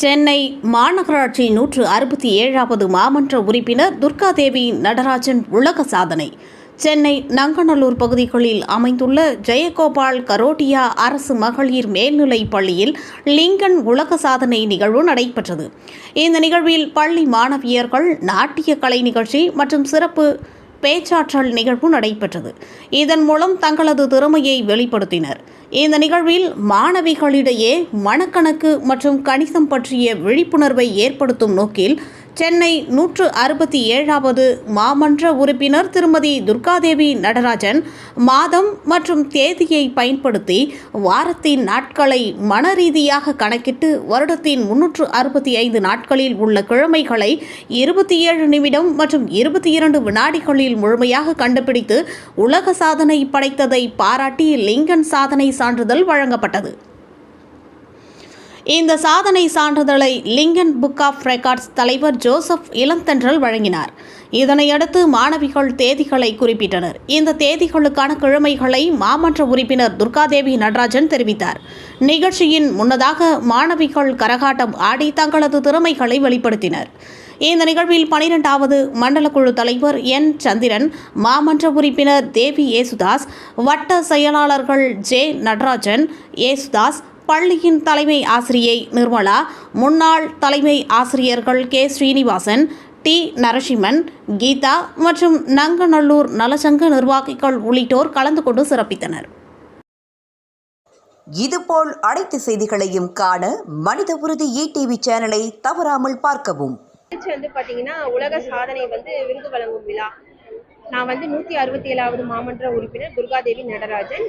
சென்னை மாநகராட்சி நூற்று அறுபத்தி ஏழாவது மாமன்ற உறுப்பினர் துர்காதேவி நடராஜன் உலக சாதனை. சென்னை நங்கநல்லூர் பகுதிகளில் அமைந்துள்ள ஜெயகோபால் கரோட்டியா அரசு மகளிர் மேல்நிலைப் பள்ளியில் லிங்கன் உலக சாதனை நிகழ்வு நடைபெற்றது. இந்த நிகழ்வில் பள்ளி மாணவியர்கள் நாட்டிய கலை நிகழ்ச்சி மற்றும் சிறப்பு பேச்சாற்றல் நிகழ்வு நடைபெற்றது. இதன் மூலம் தங்களது திறமையை வெளிப்படுத்தினர். இந்த நிகழ்வில் மாணவிகளிடையே மனக்கணக்கு மற்றும் கணிசம் பற்றிய விழிப்புணர்வை ஏற்படுத்தும் நோக்கில் சென்னை நூற்று அறுபத்தி ஏழாவது மாமன்ற உறுப்பினர் திருமதி துர்காதேவி நடராஜன் மாதம் மற்றும் தேதியை பயன்படுத்தி வாரத்தின் நாட்களை மனரீதியாக கணக்கிட்டு வருடத்தின் முன்னூற்று அறுபத்தி ஐந்து நாட்களில் உள்ள கிழமைகளை இருபத்தி ஏழு நிமிடம் மற்றும் இருபத்தி இரண்டு வினாடிகளில் முழுமையாக கண்டுபிடித்து உலக சாதனை படைத்ததை பாராட்டி லிங்கன் சாதனை சான்றிதழ் வழங்கப்பட்டது. இந்த சாதனை சான்றிதழை லிங்கன் புக் ஆஃப் ரெக்கார்ட்ஸ் தலைவர் ஜோசப் இளந்தென்றல் வழங்கினார். இதனையடுத்து மாணவிகள் தேதிகளை குறிப்பிட்டனர். இந்த தேதிகளுக்கான கிழமைகளை மாமன்ற உறுப்பினர் துர்காதேவி நடராஜன் தெரிவித்தார். நிகழ்ச்சியின் முன்னதாக மாணவிகள் கரகாட்டம் ஆடி தங்களது திறமைகளை வெளிப்படுத்தினர். இந்த நிகழ்வில் பனிரெண்டாவது மண்டல குழு தலைவர் என். சந்திரன் மாமன்ற உறுப்பினர் தேவி ஏசுதாஸ் வட்ட செயலாளர்கள் ஜே. நடராஜன் ஏசுதாஸ் பள்ளியின் தலைமை ஆசிரியை நிர்மலா முன்னாள் தலைமை ஆசிரியர்கள் கே. ஸ்ரீனிவாசன் டி. நரசிம்மன் கீதா மற்றும் நங்கநல்லூர் நலசங்க நிர்வாகிகள் உள்ளிட்டோர் கலந்து கொண்டு சிறப்பித்தனர். இதுபோல் அனைத்து செய்திகளையும் காண மனித உறுதி டிவி சேனலை தவறாமல் பார்க்கவும். வந்து பார்த்தீங்கன்னா உலக சாதனை வந்து விருது வழங்கும் விழா. நான் வந்து நூற்றி அறுபத்தி ஏழாவது மாமன்ற உறுப்பினர் துர்காதேவி நடராஜன்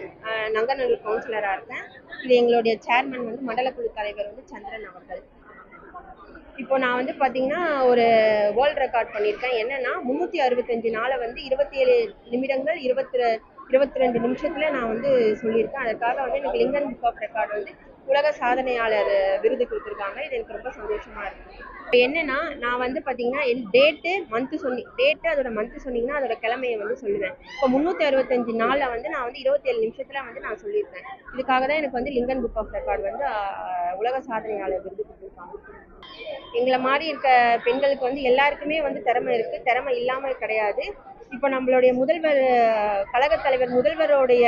நங்கநல்லூர் கவுன்சிலராக இருக்கேன். இது எங்களுடைய சேர்மன் வந்து மண்டல குழு தலைவர் வந்து சந்திரன் அவர்கள். இப்போ நான் வந்து பார்த்தீங்கன்னா ஒரு வேர்ல்ட் ரெக்கார்ட் பண்ணியிருக்கேன். என்னன்னா முந்நூற்றி அறுபத்தஞ்சு நாளை வந்து இருபத்தி ஏழு நிமிடங்கள் இருபத்தி இருபத்தி ரெண்டு நிமிஷத்தில் நான் வந்து சொல்லியிருக்கேன். அதற்காக வந்து எனக்கு லிங்கன் புக் ஆஃப் ரெக்கார்ட் வந்து உலக சாதனையாளர் விருது கொடுத்துருக்காங்க. இது எனக்கு ரொம்ப சந்தோஷமா இருக்கு. இப்போ என்னன்னா நான் வந்து பார்த்தீங்கன்னா என் டேட்டு மந்த்து சொன்னி டேட்டு அதோட மந்த்து சொன்னீங்கன்னா அதோட கிழமையை வந்து சொல்லுவேன். இப்போ முந்நூற்றி அறுபத்தஞ்சு நாளில் வந்து நான் வந்து இருபத்தேழு நிமிஷத்தில் வந்து நான் சொல்லியிருக்கேன். இதுக்காக தான் எனக்கு வந்து லிங்கன் புக் ஆஃப் ரெக்கார்டு வந்து உலக சாதனையாளர் விருது கொடுத்துருக்காங்க. எங்களை மாதிரி இருக்க பெண்களுக்கு வந்து எல்லாருக்குமே வந்து திறமை இருக்குது திறமை இல்லாமல் கிடையாது. இப்போ நம்மளுடைய முதல்வர் கழக கழகத் தலைவர் முதல்வருடைய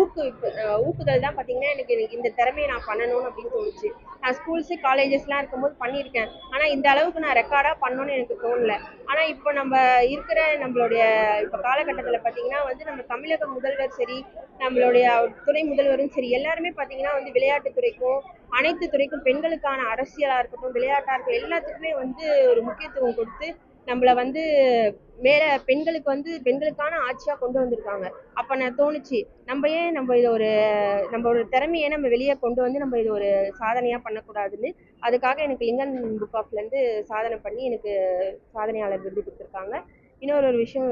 ஊக்குவிப்பு ஊக்குதல் தான் பார்த்தீங்கன்னா எனக்கு எனக்கு இந்த திறமையை நான் பண்ணணும் அப்படின்னு தோணுச்சு. நான் ஸ்கூல்ஸு காலேஜஸ்லாம் இருக்கும்போது பண்ணியிருக்கேன். ஆனால் இந்த அளவுக்கு நான் ரெக்கார்டாக பண்ணணும்னு எனக்கு தோணல. ஆனால் இப்போ நம்ம இருக்கிற நம்மளுடைய இப்போ காலகட்டத்தில் பார்த்தீங்கன்னா வந்து நம்ம தமிழக முதல்வர் சரி நம்மளுடைய துணை முதல்வரும் சரி எல்லாருமே பார்த்தீங்கன்னா வந்து விளையாட்டுத்துறைக்கும் அனைத்து துறைக்கும் பெண்களுக்கான அரசியலாக இருக்கட்டும் விளையாட்டாக இருக்கட்டும் எல்லாத்துக்குமே வந்து ஒரு முக்கியத்துவம் கொடுத்து நம்மளை வந்து மேலே பெண்களுக்கு வந்து பெண்களுக்கான ஆட்சியாக கொண்டு வந்திருக்காங்க. அப்போ நான் தோணுச்சு நம்ம ஏன் நம்ம இதை ஒரு நம்ம ஒரு திறமையை நம்ம வெளியே கொண்டு வந்து நம்ம இது ஒரு சாதனையாக பண்ணக்கூடாதுன்னு அதுக்காக எனக்கு லிங்கன் புக் ஆஃப்லேருந்து சாதனை பண்ணி எனக்கு சாதனையாளர் விருது கொடுத்துருக்காங்க. இன்னொரு ஒரு விஷயம்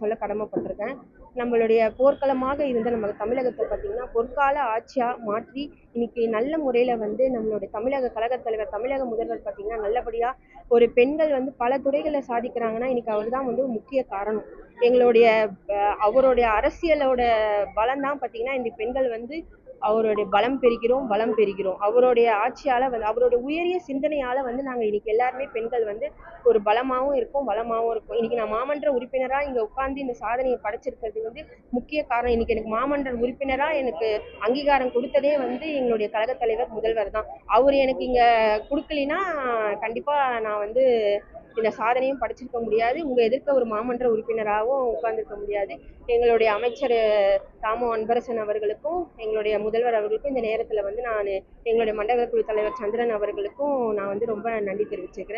சொல்ல கடமைப்பட்டிருக்கேன். நம்மளுடைய போர்க்களமாக இருந்த நம்ம தமிழகத்தை பார்த்திங்கன்னா பொற்கால ஆட்சியாக மாற்றி இன்னைக்கு நல்ல முறையில் வந்து நம்மளுடைய தமிழக கழகத் தலைவர் தமிழக முதல்வர் பார்த்திங்கன்னா நல்லபடியாக ஒரு பெண்கள் வந்து பல துறைகளில் சாதிக்கிறாங்கன்னா இன்னைக்கு அவர் தான் வந்து முக்கிய காரணம். எங்களுடைய அவருடைய அரசியலோட பலம் தான் பார்த்திங்கன்னா இந்த பெண்கள் வந்து அவருடைய பலம் பெறுகிறோம் பலம் பெறுகிறோம். அவருடைய ஆட்சியால் வந்து அவருடைய உயரிய சிந்தனையால் வந்து நாங்கள் இன்னைக்கு எல்லாருமே பெண்கள் வந்து ஒரு பலமாகவும் இருக்கோம் பலமாகவும் இருக்கும். இன்னைக்கு நான் மாமன்ற உறுப்பினராக இங்கே உட்கார்ந்து இந்த சாதனையை படைச்சிருக்கிறது வந்து முக்கிய காரணம். இன்னைக்கு எனக்கு மாமன்ற உறுப்பினராக எனக்கு அங்கீகாரம் கொடுத்ததே வந்து எங்களுடைய கழகத் தலைவர் முதல்வர் தான். அவர் எனக்கு இங்கே கொடுக்கலினா கண்டிப்பாக நான் வந்து இந்த சாதனையும் படைச்சிருக்க முடியாது. உங்கள் எதிர்க்க ஒரு மாமன்ற உறுப்பினராகவும் உட்கார்ந்துருக்க முடியாது. எங்களுடைய அமைச்சர் தாமோ அன்பரசன் அவர்களுக்கும் எங்களுடைய முதல்வர் அவர்களுக்கும் இந்த நேரத்தில் வந்து நான் எங்களுடைய மண்டல குழு தலைவர் சந்திரன் அவர்களுக்கும் நான் வந்து ரொம்ப நன்றி தெரிவிச்சுக்கிறேன்.